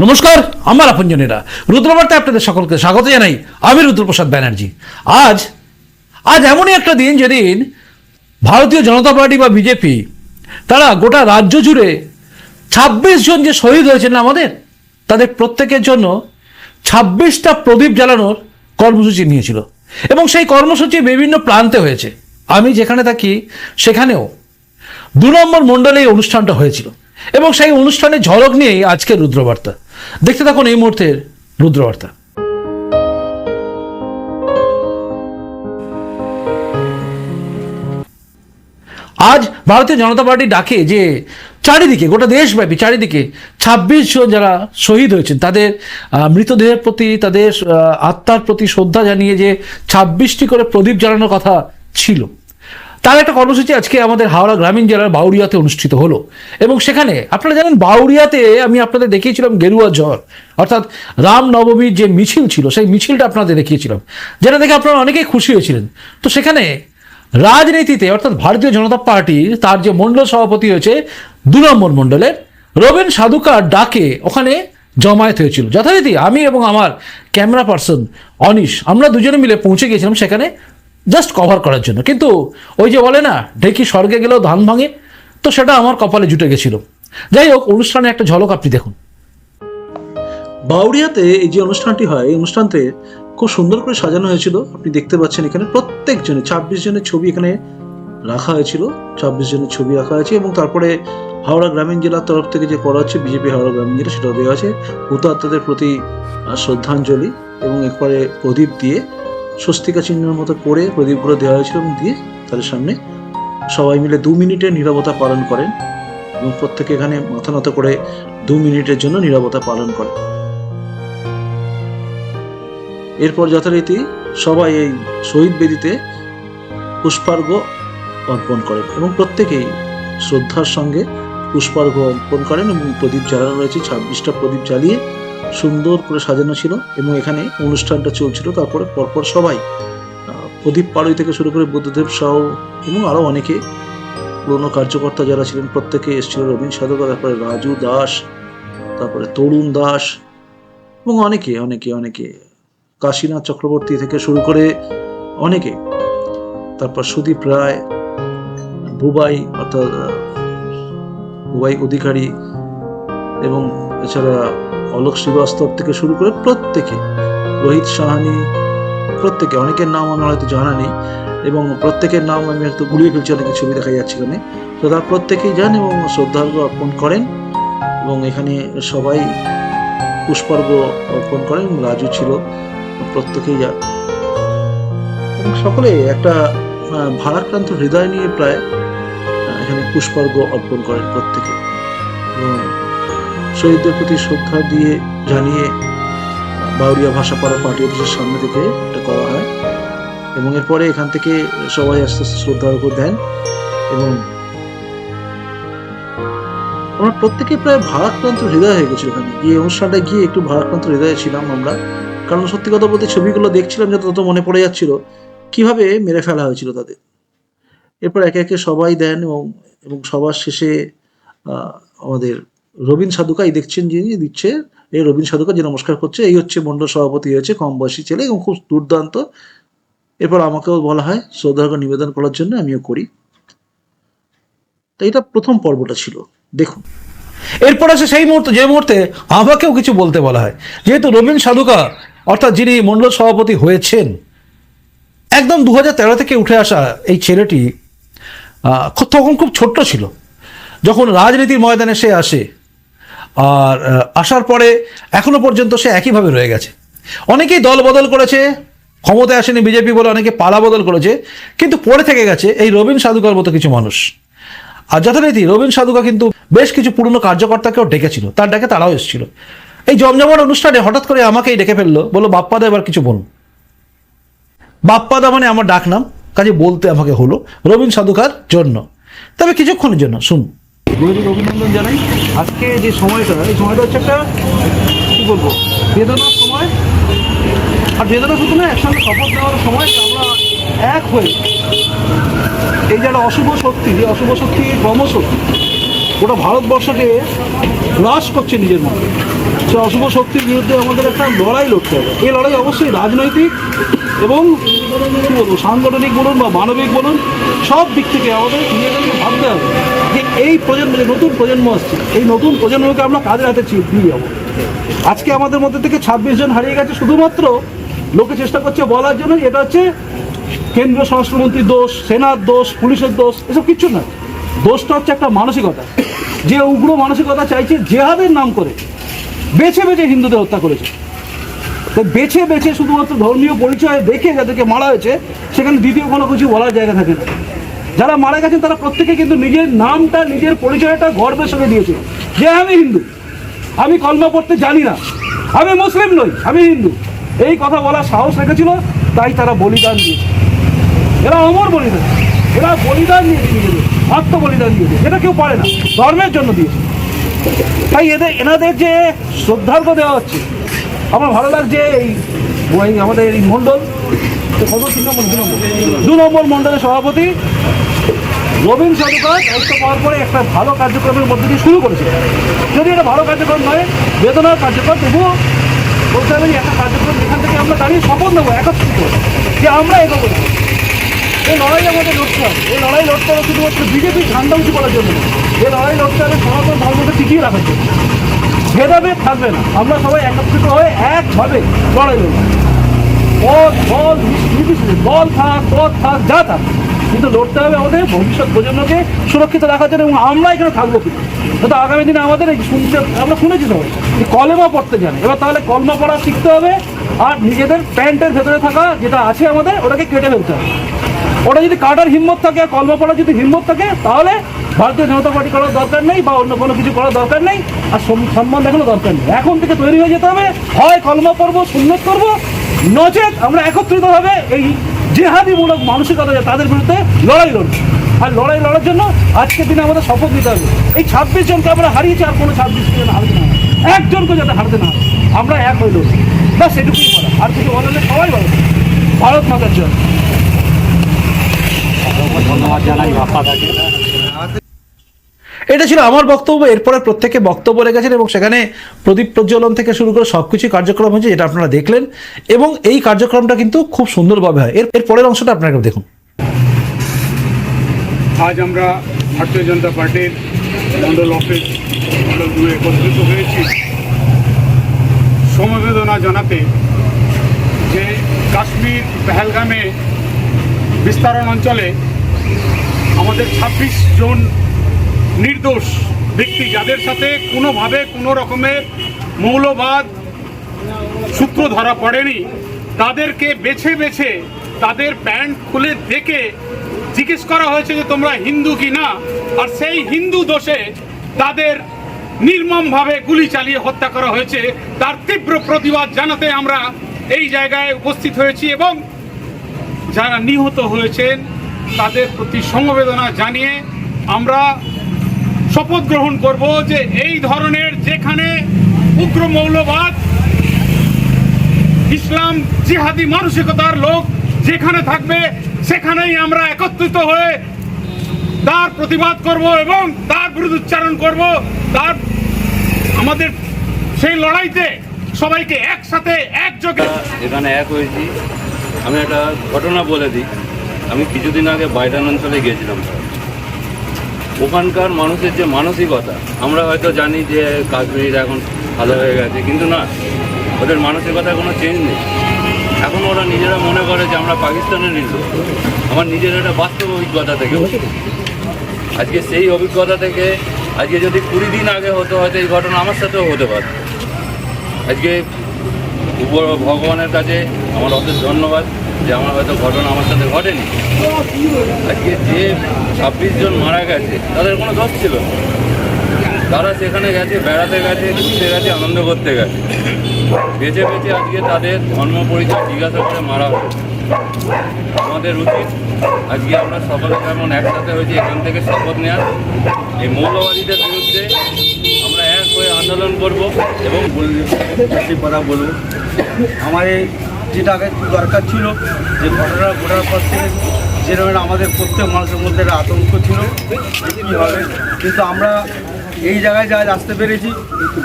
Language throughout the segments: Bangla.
নমস্কার, আমার আপনজনেরা। রুদ্রবার্তায় আপনাদের সকলকে স্বাগত জানাই আমি রুদ্রপ্রসাদ ব্যানার্জি। আজ আজ এমনই একটা দিন যেদিন ভারতীয় জনতা পার্টি বা বিজেপি তারা গোটা রাজ্য জুড়ে ছাব্বিশ জন যে শহীদ হয়েছেন আমাদের, তাদের প্রত্যেকের জন্য ছাব্বিশটা প্রদীপ জ্বালানোর কর্মসূচি নিয়েছিল। এবং সেই কর্মসূচি বিভিন্ন প্রান্তে হয়েছে। আমি যেখানে থাকি, সেখানেও দু নম্বর মণ্ডলে এই অনুষ্ঠানটা হয়েছিল। এবং সেই অনুষ্ঠানের ঝলক নিয়েই আজকের রুদ্রবার্তা। দেখতে থাকুন এই মুহূর্তের রুদ্রবার্তা। আজ ভারতীয় জনতা পার্টি ডাকে যে চারিদিকে, গোটা দেশব্যাপী চারিদিকে ছাব্বিশ জন যারা শহীদ হয়েছেন, তাদের মৃতদেহের প্রতি, তাদের আত্মার প্রতি শ্রদ্ধা জানিয়ে যে ছাব্বিশটি করে প্রদীপ জ্বালানোর কথা ছিল। তার একটা কর্মসূচি আজকে আমাদের হাওড়া গ্রামীণ জেলার বাউরিয়াতে অনুষ্ঠিত হলো। এবং সেখানে আপনারা জানেন বাউরিয়াতে আমি আপনাদের দেখিয়েছিলাম গেরুয়া জ্বর অর্থাৎ রাম নবমীর যে মিছিল ছিল, সেই মিছিলটা আপনাদের দেখিয়েছিলাম। যেটা দেখে আপনারা অনেকেই খুশি হয়েছিলেন। তো সেখানে রাজনীতিতে, অর্থাৎ ভারতীয় জনতা পার্টি, তার যে মণ্ডল সভাপতি হয়েছে দু নম্বর মণ্ডলের, রবীন সাধুকার ডাকে ওখানে জমায়েত হয়েছিল। যথারীতি আমি এবং আমার ক্যামেরা পার্সন অনিশ, আমরা দুজনে মিলে পৌঁছে গিয়েছিলাম সেখানে জাস্ট কভার করার জন্য। কিন্তু ওই যে বলে না, ঢেকি স্বর্গে গেলেও ধান ভাঙে, তো সেটা আমার কপালে জুটে গেছিল। যাই হোক, অনুষ্ঠানে একটা ঝলক আপনি দেখুন। বাউরিয়াতে এই যে অনুষ্ঠানটি হয়, এই অনুষ্ঠানতে খুব সুন্দর করে সাজানো হয়েছিল। আপনি দেখতে পাচ্ছেন এখানে প্রত্যেক জনে ছাব্বিশ জনের ছবি এখানে রাখা হয়েছিল। ছাব্বিশ জনের ছবি রাখা হয়েছে এবং তারপরে হাওড়া গ্রামীণ জেলার তরফ থেকে যে করা হচ্ছে, বিজেপি হাওড়া গ্রামীণ জেলা, সেটাও দেওয়া আছে। হুতাত্মাদের প্রতি শ্রদ্ধাঞ্জলি এবং এরপরে প্রদীপ দিয়ে স্বস্তিকা চিহ্নের মতো করে প্রদীপগুলো দেওয়া হয়েছিল এবং দিয়ে তাদের সামনে সবাই মিলে দু মিনিটের নিরবতা পালন করেন এবং প্রত্যেকে এখানে মাথা নত করে দু মিনিটের জন্য নিরবতা পালন করে। এরপর যথারীতি সবাই এই শহীদ বেদিতে পুষ্পার্ঘ অর্পণ করেন এবং প্রত্যেকেই শ্রদ্ধার সঙ্গে পুষ্পার্ঘ অর্পণ করেন এবং প্রদীপ জ্বালানো রয়েছে, ছাব্বিশটা প্রদীপ জ্বালিয়ে সুন্দর করে সাজানো ছিল এবং এখানে অনুষ্ঠানটা চলছিল। তারপরে পরপর সবাই প্রদীপ পাড়ুই থেকে শুরু করে বুদ্ধদেব সাউ এবং আরও অনেকে পুরনো কার্যকর্তা যারা ছিলেন, প্রত্যেকে এসেছিল। রবীন সাধকা তারপরে রাজু দাস, তারপরে তরুণ দাস এবং অনেকে অনেকে অনেকে। কাশীনাথ চক্রবর্তী থেকে শুরু করে অনেকে। তারপর সুদীপ রায়, বুবাই, অর্থাৎ বুবাই অধিকারী এবং এছাড়া অলোক শ্রীবাস্তব থেকে শুরু করে প্রত্যেকে, রোহিত সাহানি, প্রত্যেকে, অনেকের নাম আমার হয়তো জানা নেই এবং প্রত্যেকের নাম আমি হয়তো গুলিয়ে ফেলছি, অনেকে ছবি দেখা যাচ্ছে এখানে। তো তারা প্রত্যেকেই যান এবং শ্রদ্ধার্ঘ্য অর্পণ করেন এবং এখানে সবাই পুষ্পার্ঘ অর্পণ করেন রাজু ছিল প্রত্যেকেই যান। সকলে একটা ভারাক্রান্ত হৃদয় নিয়ে প্রায় এখানে পুষ্পার্ঘ অর্পণ করেন প্রত্যেকে। শহীদদের প্রতি শ্রদ্ধা দিয়ে জানিয়ে বাউরিয়া ভাষাপাড়া পার্টি অফিসের সামনে থেকে এটা করা হয়। এবং এরপরে এখান থেকে সবাই আস্তে আস্তে শ্রদ্ধার্ঘ দেন এবং আমরা প্রত্যেকে প্রায় ভারাক্রান্ত হৃদয় হয়ে গেছিল এখানে। গিয়ে অনুষ্ঠানটা গিয়ে একটু ভারাক্রান্ত হৃদয়ে ছিলাম আমরা। কারণ সত্যি কথা বলতে ছবিগুলো দেখছিলাম যত তত মনে পড়ে যাচ্ছিল কীভাবে মেরে ফেলা হয়েছিল তাদের। এরপর একে একে সবাই দেন এবং এবং সবার শেষে আমাদের রবীন সাধুকাই দেখছেন যিনি দিচ্ছে, এই রবীন সাধুকা যে নমস্কার করছে, এই হচ্ছে মণ্ডল সভাপতি হয়েছে কম বয়সী ছেলে এবং খুব দুর্দান্ত। এরপর আমাকেও বলা হয় শ্রদ্ধার্ঘ নিবেদন করার জন্য আমিও করি। তো এটা প্রথম পর্বটা ছিল। দেখুন। এরপর আছে সেই মুহূর্তে, যে মুহূর্তে আমাকেও কিছু বলতে বলা হয়। যেহেতু রবীন সাধুকা, অর্থাৎ যিনি মণ্ডল সভাপতি হয়েছেন, একদম দু তেরো থেকে উঠে আসা এই ছেলেটি তখন খুব ছোট্ট ছিল। যখন রাজনীতির ময়দানে সে আসে আর আসার পরে এখনও পর্যন্ত সে একইভাবে রয়ে গেছে। অনেকেই দল বদল করেছে, ক্ষমতায় আসেনি বিজেপি বলে অনেকে পালা বদল করেছে, কিন্তু পড়ে থেকে গেছে এই রবীন সাধুকার মতো কিছু মানুষ। আর যথারীতি রবীন সাধুকা কিন্তু বেশ কিছু পুরনো কার্যকর্তাকেও ডেকেছিল, তার ডাকে তারাও এসেছিল। এই জমজমাট অনুষ্ঠানে হঠাৎ করে আমাকেই ডেকে ফেলল, বলল, বাপ্পাদা, এবার কিছু বলুন। বাপ্পাদা মানে আমার ডাক নাম কাজে বলতে আমাকে হলো রবীন সাধুকার জন্য। তবে কিছুক্ষণের জন্য শুন গৌরীর অভিনন্দন জানাই, আজকে যে সময়টা, এই সময়টা হচ্ছে একটা, কি বলব, বেদনার সময়। আর বেদনা শুধু না, একসঙ্গে শপথ নেওয়ার সময় আমরা এক হয়ে এই যে একটা অশুভ শক্তি, যে অশুভ শক্তি ক্রমশ গোটা ভারতবর্ষকে গ্রাস করছে নিজের মধ্যে। সে অশুভ শক্তির বিরুদ্ধে আমাদের একটা লড়াই লড়তে হবে। এই লড়াই অবশ্যই রাজনৈতিক এবং বলব, সাংগঠনিক বলুন বা মানবিক বলুন, সব দিক থেকে আমাদের নিজেদেরকে ভাবতে হবে। এই প্রজন্ম যে নতুন প্রজন্ম আসছে। এই নতুন প্রজন্মকে আমরা কাজের হাতে দিয়ে যাব আজকে আমাদের মধ্যে থেকে ছাব্বিশ জন হারিয়ে গেছে, শুধুমাত্র লোকে চেষ্টা করছে বলার জন্য এটা হচ্ছে কেন্দ্রীয় স্বরাষ্ট্রমন্ত্রীর দোষ, সেনার দোষ, পুলিশের দোষ, এসব কিচ্ছু না। দোষটা হচ্ছে একটা মানসিকতা। যে উগ্র মানসিকতা চাইছে জেহাদের নাম করে বেছে বেছে হিন্দুদের হত্যা করেছে। তো বেছে বেছে শুধুমাত্র ধর্মীয় পরিচয় দেখে যাদেরকে মারা হয়েছে, সেখানে দ্বিতীয় কোনো কিছু বলার জায়গা থাকে না। যারা মারা গেছেন, তারা প্রত্যেকে কিন্তু নিজের নামটা, নিজের পরিচয়টা গর্বের সঙ্গে দিয়েছে যে আমি হিন্দু। আমি কলমা পড়তে জানি না। আমি মুসলিম নই, আমি হিন্দু। এই কথা বলার সাহস রেখেছিল, তাই তারা বলিদান দিয়েছে। এরা অমর বলিদান। এরা বলিদান দিয়েছে নিজেদের, আত্মবলিদান দিয়েছে। এটা কেউ পারে না, ধর্মের জন্য দিয়েছে। তাই এদের, এনাদের যে শ্রদ্ধার্ঘ দেওয়া হচ্ছে, আমার ভালো লাগছে এই আমাদের এই মণ্ডল তো কত তিন নম্বর দু নম্বর মণ্ডলের সভাপতি রবীন সরকার দায়িত্ব পাওয়ার পরে একটা ভালো কার্যক্রমের মধ্যে দিয়ে শুরু করেছে। যদি এটা ভালো কার্যক্রম নয়, বেদনার কার্যক্রম তবুও বলতে হবে যে একটা কার্যক্রম যেখান থেকে আমরা দাঁড়িয়ে শপথ নেব, একত্রিত, যে আমরা এগোবো। এই লড়াই আমাদের লড়তে হবে। এই লড়াই লড়তে হবে শুধুমাত্র বিজেপি ঠান্ডা উঁচু করার জন্য। এই লড়াই লড়তে হবে সনাতন ধর্মকে টিকিয়ে রাখার জন্য। ভেদাভেদ থাকবে না। আমরা সবাই একত্রিত হয়ে একভাবে লড়াই লড়বো। বল নির্বিশেষে দল থাক পদ থাক, যা থাক। কিন্তু লড়তে হবে আমাদের, ভবিষ্যৎ প্রজন্মকে সুরক্ষিত রাখার জন্য এবং আমরা এখানে থাকব কিন্তু তো আগামী দিনে আমাদের এই শুনতে, আমরা শুনেছি সবাই। যে কলেমা পড়তে জানে। এবার তাহলে কলমা পড়া শিখতে হবে আর নিজেদের প্যান্টের ভেতরে থাকা যেটা আছে আমাদের, ওটাকে কেটে ফেলতে হবে। ওটা যদি কাটার হিম্মত থাকে আর কলমা পড়ার যদি হিম্মত থাকে, তাহলে ভারতীয় জনতা পার্টি করার দরকার নেই বা অন্য কোনো কিছু করার দরকার নেই আর সম্মান দেখানোর দরকার নেই। এখন থেকে তৈরি হয়ে যেতে হবে হয় কলমা পড়ব সুন্নত করব নচেত আমরা একত্রিতভাবে এই জেহাদিমূলক মানসিকতা তাদের বিরুদ্ধে লড়াই লড়বো। আর লড়াই লড়ার জন্য আজকের দিনে আমাদের শপথ নিতে হবে। এই ছাব্বিশ জনকে আমরা হারিয়েছি আর কোনো ছাব্বিশ জন হারতে না। একজনকে যাতে হারতে না আমরা এক লড়ছি বা সেটুকুই বলা। আর কিছু বলা নেই, সবাই বলো। ভারত মাতার জন্য এটা ছিল আমার বক্তব্য, এরপরে প্রত্যেকে বক্তব্য রেখেছেন এবং সেখানে প্রদীপ প্রজ্বলন থেকে শুরু করে সব কিছু কার্যক্রম হয়েছে, যেটা আপনারা দেখলেন। এবং এই কার্যক্রমটা কিন্তু খুব সুন্দরভাবে হয়। এর পরের অংশটা আপনারা দেখুন। আজ আমরা ভারতীয় জনতা পার্টির মন্ডল অফিস মন্ডল একত্রিত হয়েছি। সমবেদনা জানাতে যে কাশ্মীর পেহেলগামে বিস্তারণ অঞ্চলে আমাদের ছাব্বিশ জন নির্দোষ ব্যক্তি যাদের সাথে কোনোভাবে কোনো রকমের মৌলবাদ সূত্র ধরা পড়েনি, তাদেরকে বেছে বেছে তাদের প্যান্ট খুলে দেখে জিজ্ঞেস করা হয়েছে যে তোমরা হিন্দু কি না? আর সেই হিন্দু দোষে তাদের নির্মমভাবে গুলি চালিয়ে হত্যা করা হয়েছে। তার তীব্র প্রতিবাদ জানাতে আমরা এই জায়গায় উপস্থিত হয়েছি এবং যারা নিহত হয়েছেন, তাদের প্রতি সমবেদনা জানিয়ে আমরা শপথ গ্রহণ করব যে এই ধরনের যেখানে উগ্র মৌলবাদ, ইসলাম জিহাদি মানসিকতার লোক যেখানে থাকবে, সেখানেই আমরা একত্রিত হয়ে তার প্রতিবাদ করব এবং তার বিরুদ্ধে উচ্চারণ করব। তার আমাদের সেই লড়াইতে সবাইকে একসাথে একযোগে এখানে এক হয়েছি। আমি একটা ঘটনা বলে দিই। আমি কিছুদিন আগে বাইডান অঞ্চলে গিয়েছিলাম। ওখানকার মানুষের যে মানসিকতা, আমরা হয়তো জানি যে কাশ্মীর এখন ভালো হয়ে গেছে, কিন্তু না, ওদের মানসিকতা কোনো চেঞ্জ নেই। এখন ওরা নিজেরা মনে করে যে আমরা পাকিস্তানের নির্দোষ আমার নিজের একটা বাস্তব অভিজ্ঞতা থেকে আজকে সেই অভিজ্ঞতা থেকে, আজকে যদি কুড়ি দিন আগে হতো, হয়তো এই ঘটনা আমার সাথেও হতে পারত। আজকে ভগবানের কাছে আমার অশেষ ধন্যবাদ। যে আমার হয়তো ঘটনা আমার সাথে ঘটেনি আজকে যে ছাব্বিশ জন মারা গেছে তাদের কোনো দোষ ছিল। তারা সেখানে গেছে বেড়াতে গেছে ঘুরতে গেছে আনন্দ করতে গেছে বেঁচে বেঁচে আজকে তাদের ধর্ম পরিচয় জিজ্ঞাসা করে মারা হয়েছে আমাদের উচিত আজকে আমরা সকলে যেমন একসাথে হয়েছি এখান থেকে শপথ নেওয়ার এই মৌলবাদীদের বিরুদ্ধে আমরা এক হয়ে আন্দোলন করব এবং কথা বলব আমার এই যেটা আগে দরকার ছিল, যে ঘটনা ঘটার পর থেকে যেরকম আমাদের প্রত্যেক মানুষের মধ্যে একটা আতঙ্ক ছিল কী হবে। কিন্তু আমরা এই জায়গায় যা আসতে পেরেছি,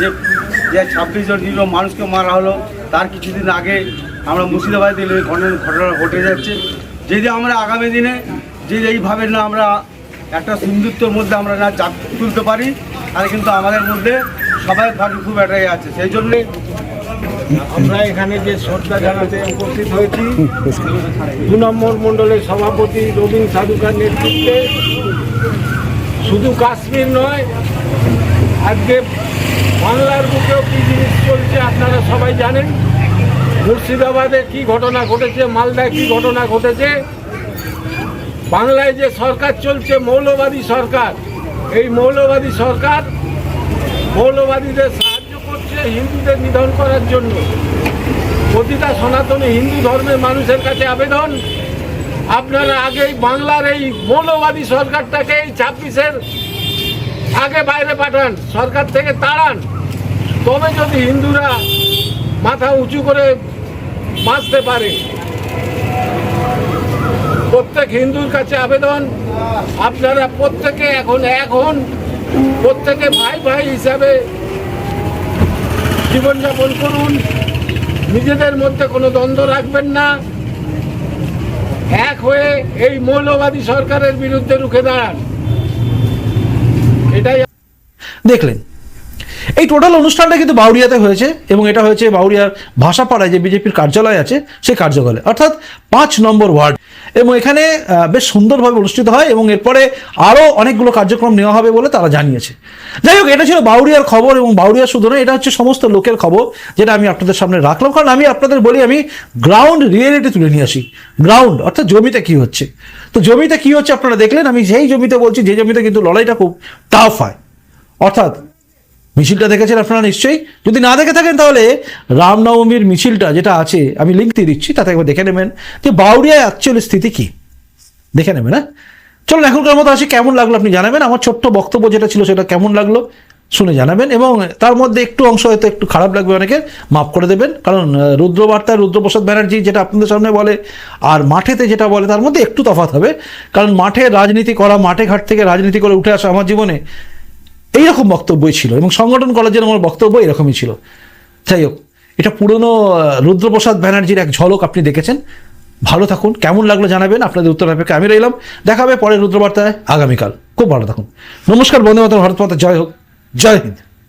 যে যে ছাব্বিশ জন নিরীহ মানুষকে মারা হলো, তার কিছুদিন আগে আমরা মুর্শিদাবাদে দিলে ঘটনা ঘটনা ঘটে যাচ্ছে। যদি আমরা আগামী দিনে যে এইভাবে না আমরা একটা সিন্ধুত্বর মধ্যে আমরা না চাপ তুলতে পারি, তাহলে কিন্তু আমাদের মধ্যে সবাই খুব একটা ইয়ে আছে। সেই জন্যে আমরা এখানে যে শ্রদ্ধা জানাতে উপস্থিত হয়েছি, দু নম্বর মণ্ডলের সভাপতি রবীন সাধুকার নেতৃত্বে, শুধু কাশ্মীর নয়, আজকে বাংলার বুকেও কী জিনিস চলছে আপনারা সবাই জানেন। মুর্শিদাবাদে কি ঘটনা ঘটেছে, মালদায় কি ঘটনা ঘটেছে, বাংলায় যে সরকার চলছে, মৌলবাদী সরকার, এই মৌলবাদী সরকার মৌলবাদীদের সাহায্য হিন্দুদের নিধন করার জন্য প্রতিটা সনাতনী হিন্দু ধর্মের মানুষের কাছে আবেদন, আপনারা আগেই বাংলার এই মৌলবাদী সরকারটাকে এই ছাব্বিশের আগে বাইরে পাঠান, সরকার থেকে তাড়ান। তবে যদি হিন্দুরা মাথা উঁচু করে বাঁচতে পারে, প্রত্যেক হিন্দুর কাছে আবেদন, আপনারা প্রত্যেকে এখন এখন প্রত্যেকে ভাই ভাই হিসাবে জীবনযাপন করুন। নিজেদের মধ্যে কোনো দ্বন্দ্ব রাখবেন না। এক হয়ে এই মৌলবাদী সরকারের বিরুদ্ধে রুখে দাঁড়ান। এটাই দেখলেন এই টোটাল অনুষ্ঠানটা কিন্তু বাউরিয়াতে হয়েছে এবং এটা হয়েছে বাউরিয়ার ভাষাপাড়ায় যে বিজেপির কার্যালয় আছে, সেই কার্যালয়ে অর্থাৎ পাঁচ নম্বর ওয়ার্ড। এবং এখানে বেশ সুন্দরভাবে অনুষ্ঠিত হয় এবং এরপরে আরও অনেকগুলো কার্যক্রম নেওয়া হবে বলে তারা জানিয়েছে। যাই হোক, এটা ছিল বাউরিয়ার খবর এবং বাউরিয়া শুধু নয়, এটা হচ্ছে সমস্ত লোকের খবর যেটা আমি আপনাদের সামনে রাখলাম। কারণ আমি আপনাদের বলি, আমি গ্রাউন্ড রিয়েলিটি তুলে নিয়ে আসি। গ্রাউন্ড অর্থাৎ জমিতে কি হচ্ছে। তো জমিতে কি হচ্ছে আপনারা দেখলেন, আমি যেই জমিতে বলছি, যে জমিতে কিন্তু লড়াইটা খুব টাফ হয়। অর্থাৎ মিছিলটা দেখেছেন আপনারা নিশ্চয়ই? যদি না দেখে থাকেন তাহলে রামনবমীর মিছিলটা যেটা আছে, আমি লিঙ্ক দিয়ে দিচ্ছি, তাতে একবার দেখে নেবেন যে বাউরিয়ায় অ্যাকচুয়ালি স্থিতি কি। দেখে নেবেন হ্যাঁ? চলুন, এখনকার মতো আসি, কেমন লাগল আপনি জানাবেন? আমার ছোট্ট বক্তব্য যেটা ছিল সেটা কেমন লাগল শুনে জানাবেন, এবং তার মধ্যে একটু অংশ হয়তো একটু খারাপ লাগবে অনেকের, মাফ করে দেবেন, কারণ রুদ্রবার্তায় রুদ্রপ্রসাদ ব্যানার্জি যেটা আপনাদের সামনে বলে, আর মাঠেতে যেটা বলে, তার মধ্যে একটু তফাৎ হবে, কারণ মাঠে রাজনীতি করা, মাঠে ঘাট থেকে রাজনীতি করে উঠে আসা আমার জীবনে এইরকম বক্তব্যই ছিল এবং সংগঠন কলেজের আমার বক্তব্য এরকমই ছিল। যাই হোক, এটা পুরনো রুদ্রপ্রসাদ ব্যানার্জির এক ঝলক আপনি দেখেছেন। ভালো থাকুন, কেমন লাগল জানাবেন আপনাদের উত্তর অপেক্ষা আমি রইলাম। দেখাবে পরে রুদ্রবার্তায় আগামীকাল। খুব ভালো থাকুন। নমস্কার বন্ধু মাতা ভারত মাতা, জয় হোক। জয় হিন্দ।